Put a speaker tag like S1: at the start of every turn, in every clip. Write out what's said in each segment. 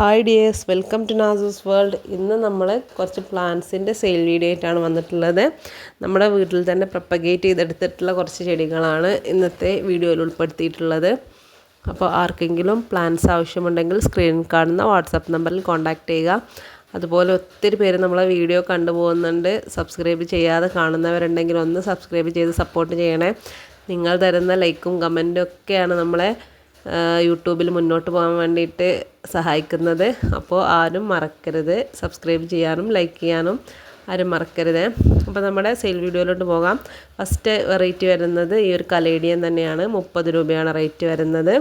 S1: Hi dears welcome to Nasu's world. ഇന്ന് നമ്മൾ കുറച്ച് പ്ലാന്റ്സിന്റെ സെയിൽ വീഡിയോ ആയിട്ടാണ് വന്നിട്ടുള്ളത്. നമ്മുടെ വീട്ടിൽ തന്നെ പ്രപ്പഗേറ്റ് ചെയ്തെടുത്തിട്ടുള്ള കുറച്ച് ചെടികളാണ് ഇന്നത്തെ വീഡിയോയിൽ ഉൾപ്പെടുത്തിയിട്ടുള്ളത്. അപ്പോൾ ആർക്കെങ്കിലും പ്ലാന്റ്സ് ആവശ്യമുണ്ടെങ്കിൽ സ്ക്രീനിൽ കാണുന്ന വാട്സപ്പ് നമ്പറിൽ കോൺടാക്റ്റ് ചെയ്യുക. അതുപോലെ ഒത്തിരി പേര് നമ്മളെ വീഡിയോ കണ്ടുപോകുന്നുണ്ട്. സബ്സ്ക്രൈബ് ചെയ്യാതെ കാണുന്നവരുണ്ടെങ്കിൽ ഒന്ന് സബ്സ്ക്രൈബ് ചെയ്ത് സപ്പോർട്ട് ചെയ്യണേ. നിങ്ങൾ തരുന്ന ലൈക്കും കമന്റും ഒക്കെയാണ് നമ്മളെ യൂട്യൂബിൽ മുന്നോട്ട് പോകാൻ വേണ്ടിയിട്ട് സഹായിക്കുന്നത്. അപ്പോൾ ആരും മറക്കരുത്. സബ്സ്ക്രൈബ് ചെയ്യാനും ലൈക്ക് ചെയ്യാനും ആരും മറക്കരുത്. അപ്പോൾ നമ്മുടെ സെയിൽ വീഡിയോയിലോട്ട് പോകാം. ഫസ്റ്റ് റേറ്റ് വരുന്നത് ഈ ഒരു കലേഡിയൻ തന്നെയാണ്. മുപ്പത് രൂപയാണ് റേറ്റ് വരുന്നത്.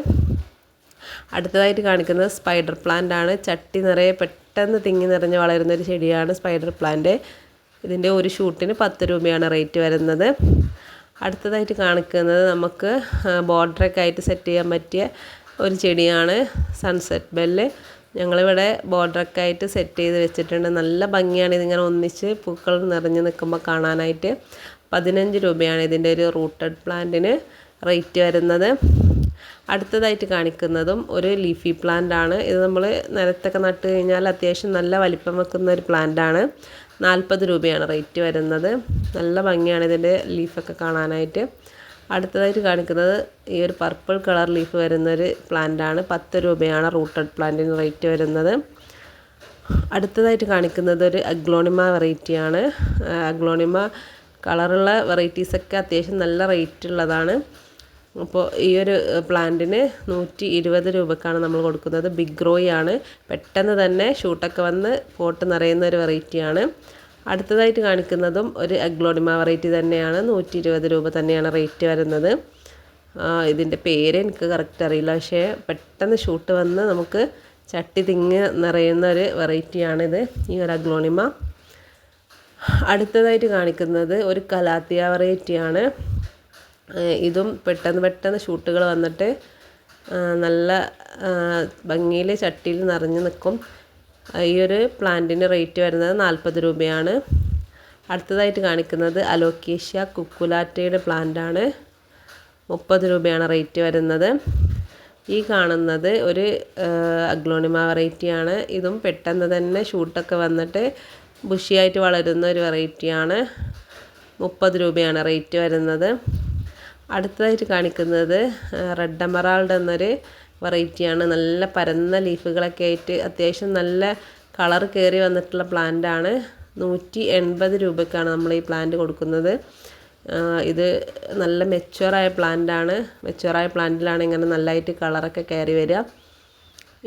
S1: അടുത്തതായിട്ട് കാണിക്കുന്നത് സ്പൈഡർ പ്ലാന്റ് ആണ്. ചട്ടി നിറയെ പെട്ടെന്ന് തിങ്ങി നിറഞ്ഞ് വളരുന്ന ഒരു ചെടിയാണ് സ്പൈഡർ പ്ലാന്റ് ഇതിന്റെ ഒരു ഷൂട്ടിന് പത്ത് രൂപയാണ് റേറ്റ് വരുന്നത്. അടുത്തതായിട്ട് കാണിക്കുന്നത് നമുക്ക് ബോർഡറൊക്കെ ആയിട്ട് സെറ്റ് ചെയ്യാൻ പറ്റിയ ഒരു ചെടിയാണ് സൺസെറ്റ് ബെല്ല് ഞങ്ങളിവിടെ ബോർഡറൊക്കെ ആയിട്ട് സെറ്റ് ചെയ്ത് വെച്ചിട്ടുണ്ട്. നല്ല ഭംഗിയാണ് ഇതിങ്ങനെ ഒന്നിച്ച് പൂക്കൾ നിറഞ്ഞു നിൽക്കുമ്പോൾ കാണാനായിട്ട്. പതിനഞ്ച് രൂപയാണ് ഇതിന്റെ ഒരു റൂട്ടഡ് പ്ലാന്റിന് റേറ്റ് വരുന്നത്. അടുത്തതായിട്ട് കാണിക്കുന്നതും ഒരു ലീഫി പ്ലാന്റ് ആണ്. ഇത് നമ്മൾ നിലത്തൊക്കെ നട്ട് കഴിഞ്ഞാൽ അത്യാവശ്യം നല്ല വലിപ്പം വെക്കുന്ന ഒരു പ്ലാന്റ് ആണ്. നാൽപ്പത് രൂപയാണ് റേറ്റ് വരുന്നത്. നല്ല ഭംഗിയാണ് ഇതിന്റെ ലീഫൊക്കെ കാണാനായിട്ട്. അടുത്തതായിട്ട് കാണിക്കുന്നത് ഈ ഒരു പർപ്പിൾ കളർ ലീഫ് വരുന്നൊരു പ്ലാന്റാണ് പത്ത് രൂപയാണ് റൂട്ടഡ് പ്ലാന്റിന് റേറ്റ് വരുന്നത്. അടുത്തതായിട്ട് കാണിക്കുന്നത് ഒരു അഗ്ലോണിമ വെറൈറ്റിയാണ് അഗ്ലോണിമ കളറുള്ള വെറൈറ്റീസൊക്കെ അത്യാവശ്യം നല്ല റേറ്റ് ഉള്ളതാണ്. അപ്പോൾ ഈ ഒരു പ്ലാന്റിന് നൂറ്റി ഇരുപത് രൂപക്കാണ് നമ്മൾ കൊടുക്കുന്നത്. ബിഗ് ആണ്. പെട്ടെന്ന് തന്നെ ഷൂട്ടൊക്കെ വന്ന് പോട്ട് നിറയുന്ന ഒരു വെറൈറ്റിയാണ് അടുത്തതായിട്ട് കാണിക്കുന്നതും ഒരു അഗ്ലോഡിമ വെറൈറ്റി തന്നെയാണ്. നൂറ്റി ഇരുപത് രൂപ തന്നെയാണ് റേറ്റ് വരുന്നത്. ഇതിന്റെ പേര് എനിക്ക് കറക്റ്റ് അറിയില്ല. പക്ഷേ പെട്ടെന്ന് ഷൂട്ട് വന്ന് നമുക്ക് ചട്ടി തിങ്ങ് നിറയുന്ന ഒരു വെറൈറ്റിയാണിത് ഈ ഒരു അഗ്ലോണിമ അടുത്തതായിട്ട് കാണിക്കുന്നത് ഒരു കലാത്തിയ വെറൈറ്റിയാണ് ഇതും പെട്ടെന്ന് പെട്ടെന്ന് ഷൂട്ടുകൾ വന്നിട്ട് നല്ല ഭംഗിയിൽ ചട്ടിയിൽ നിറഞ്ഞു നിൽക്കും. ഈ ഒരു പ്ലാന്റിന് റേറ്റ് വരുന്നത് നാൽപ്പത് രൂപയാണ്. അടുത്തതായിട്ട് കാണിക്കുന്നത് അലോക്കേഷ്യ കുക്കുലാറ്റയുടെ പ്ലാന്റാണ്. മുപ്പത് രൂപയാണ് റേറ്റ് വരുന്നത്. ഈ കാണുന്നത് ഒരു അഗ്ലോണിമ വെറൈറ്റിയാണ്. ഇതും പെട്ടെന്ന് തന്നെ ഷൂട്ടൊക്കെ വന്നിട്ട് ബുഷിയായിട്ട് വളരുന്ന ഒരു വെറൈറ്റിയാണ്. മുപ്പത് രൂപയാണ് റേറ്റ് വരുന്നത്. അടുത്തതായിട്ട് കാണിക്കുന്നത് റെഡ് എമറാൾഡ് എന്നൊരു വെറൈറ്റിയാണ്. നല്ല പരന്ന ലീഫുകളൊക്കെ ആയിട്ട് അത്യാവശ്യം നല്ല കളർ കയറി വന്നിട്ടുള്ള പ്ലാന്റാണ് നൂറ്റി എൺപത് രൂപയ്ക്കാണ് നമ്മൾ ഈ പ്ലാന്റ് കൊടുക്കുന്നത്. ഇത് നല്ല മെച്ചുവറായ പ്ലാന്റാണ് മെച്ചുവറായ പ്ലാന്റിലാണ് ഇങ്ങനെ നല്ലതായിട്ട് കളറൊക്കെ കയറി വരിക.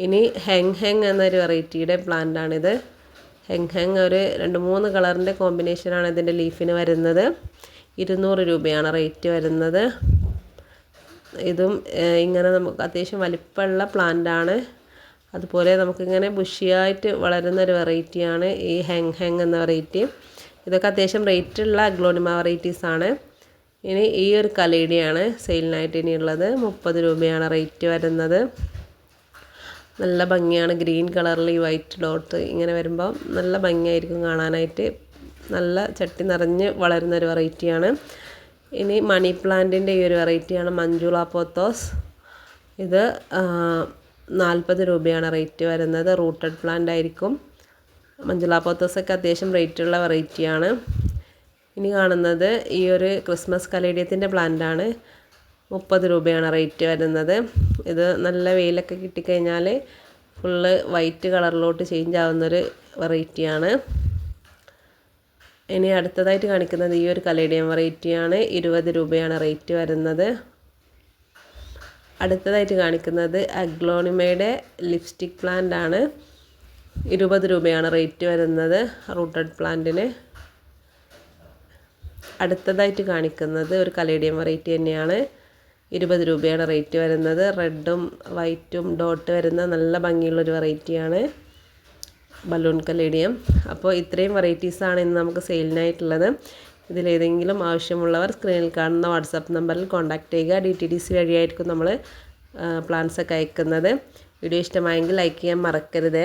S1: ഇനി ഹെങ് ഹെങ് എന്നൊരു വെറൈറ്റിയുടെ പ്ലാന്റാണിത് ഹെങ് ഹെങ് ഒരു രണ്ട് മൂന്ന് കളറിന്റെ കോമ്പിനേഷനാണ് ഇതിന്റെ ലീഫിന് വരുന്നത്. ഇരുന്നൂറ് രൂപയാണ് റേറ്റ് വരുന്നത്. ഇതും ഇങ്ങനെ നമുക്ക് അത്യാവശ്യം വലിപ്പമുള്ള പ്ലാന്റാണ് അതുപോലെ നമുക്കിങ്ങനെ ബുഷിയായിട്ട് വളരുന്ന ഒരു വെറൈറ്റിയാണ് ഈ ഹെങ് ഹെങ് എന്ന വെറൈറ്റി ഇതൊക്കെ അത്യാവശ്യം റേറ്റുള്ള അഗ്ലോണിമ വെറൈറ്റീസാണ് ഇനി ഈ ഒരു കലേഡിയാണ് സെയിലിനായിട്ട് ഇനിയുള്ളത്. മുപ്പത് രൂപയാണ് റേറ്റ് വരുന്നത്. നല്ല ഭംഗിയാണ്. ഗ്രീൻ കളറിൽ ഈ വൈറ്റ് ഡോട്ട് ഇങ്ങനെ വരുമ്പോൾ നല്ല ഭംഗിയായിരിക്കും കാണാനായിട്ട്. നല്ല ചട്ടി നിറഞ്ഞ് വളരുന്ന ഒരു വെറൈറ്റിയാണ് ഇനി മണി പ്ലാന്റിന്റെ ഈ ഒരു വെറൈറ്റിയാണ് മഞ്ജുള പോത്തോസ്. ഇത് നാൽപ്പത് രൂപയാണ് റേറ്റ് വരുന്നത്. റൂട്ടഡ് പ്ലാന്റ് ആയിരിക്കും. മഞ്ജുള പോത്തോസൊക്കെ അത്യാവശ്യം റേറ്റുള്ള വെറൈറ്റിയാണ് ഇനി കാണുന്നത് ഈ ഒരു ക്രിസ്മസ് കലേഡിയത്തിന്റെ പ്ലാന്റാണ് മുപ്പത് രൂപയാണ് റേറ്റ് വരുന്നത്. ഇത് നല്ല വെയിലൊക്കെ കിട്ടിക്കഴിഞ്ഞാൽ ഫുള്ള് വൈറ്റ് കളറിലോട്ട് ചേഞ്ച് ആവുന്നൊരു വെറൈറ്റിയാണ് ഇനി അടുത്തതായിട്ട് കാണിക്കുന്നത് ഈ ഒരു കലേഡിയം വെറൈറ്റിയാണ്. ഇരുപത് രൂപയാണ് റേറ്റ് വരുന്നത്. അടുത്തതായിട്ട് കാണിക്കുന്നത് അഗ്ലോണിമയുടെ ലിപ്സ്റ്റിക് പ്ലാന്റ് ആണ്. ഇരുപത് രൂപയാണ് റേറ്റ് വരുന്നത് റൂട്ടഡ് പ്ലാന്റിന്. അടുത്തതായിട്ട് കാണിക്കുന്നത് ഒരു കലേഡിയം വെറൈറ്റി തന്നെയാണ്. ഇരുപത് രൂപയാണ് റേറ്റ് വരുന്നത്. റെഡും വൈറ്റും ഡോട്ട് വരുന്ന നല്ല ഭംഗിയുള്ളൊരു വെറൈറ്റിയാണ്. ബലൂൺ കലേഡിയം അപ്പോൾ ഇത്രയും വെറൈറ്റീസാണ് ഇന്ന് നമുക്ക് സെയിലിനായിട്ടുള്ളത് ഇതിലേതെങ്കിലും ആവശ്യമുള്ളവർ സ്ക്രീനിൽ കാണുന്ന വാട്സാപ്പ് നമ്പറിൽ കോൺടാക്റ്റ് ചെയ്യുക. ഡി ടി ഡി സി വഴിയായിരിക്കും നമ്മൾ പ്ലാൻസൊക്കെ അയക്കുന്നത്. വീഡിയോ ഇഷ്ടമായെങ്കിൽ ലൈക്ക് ചെയ്യാൻ മറക്കരുത്.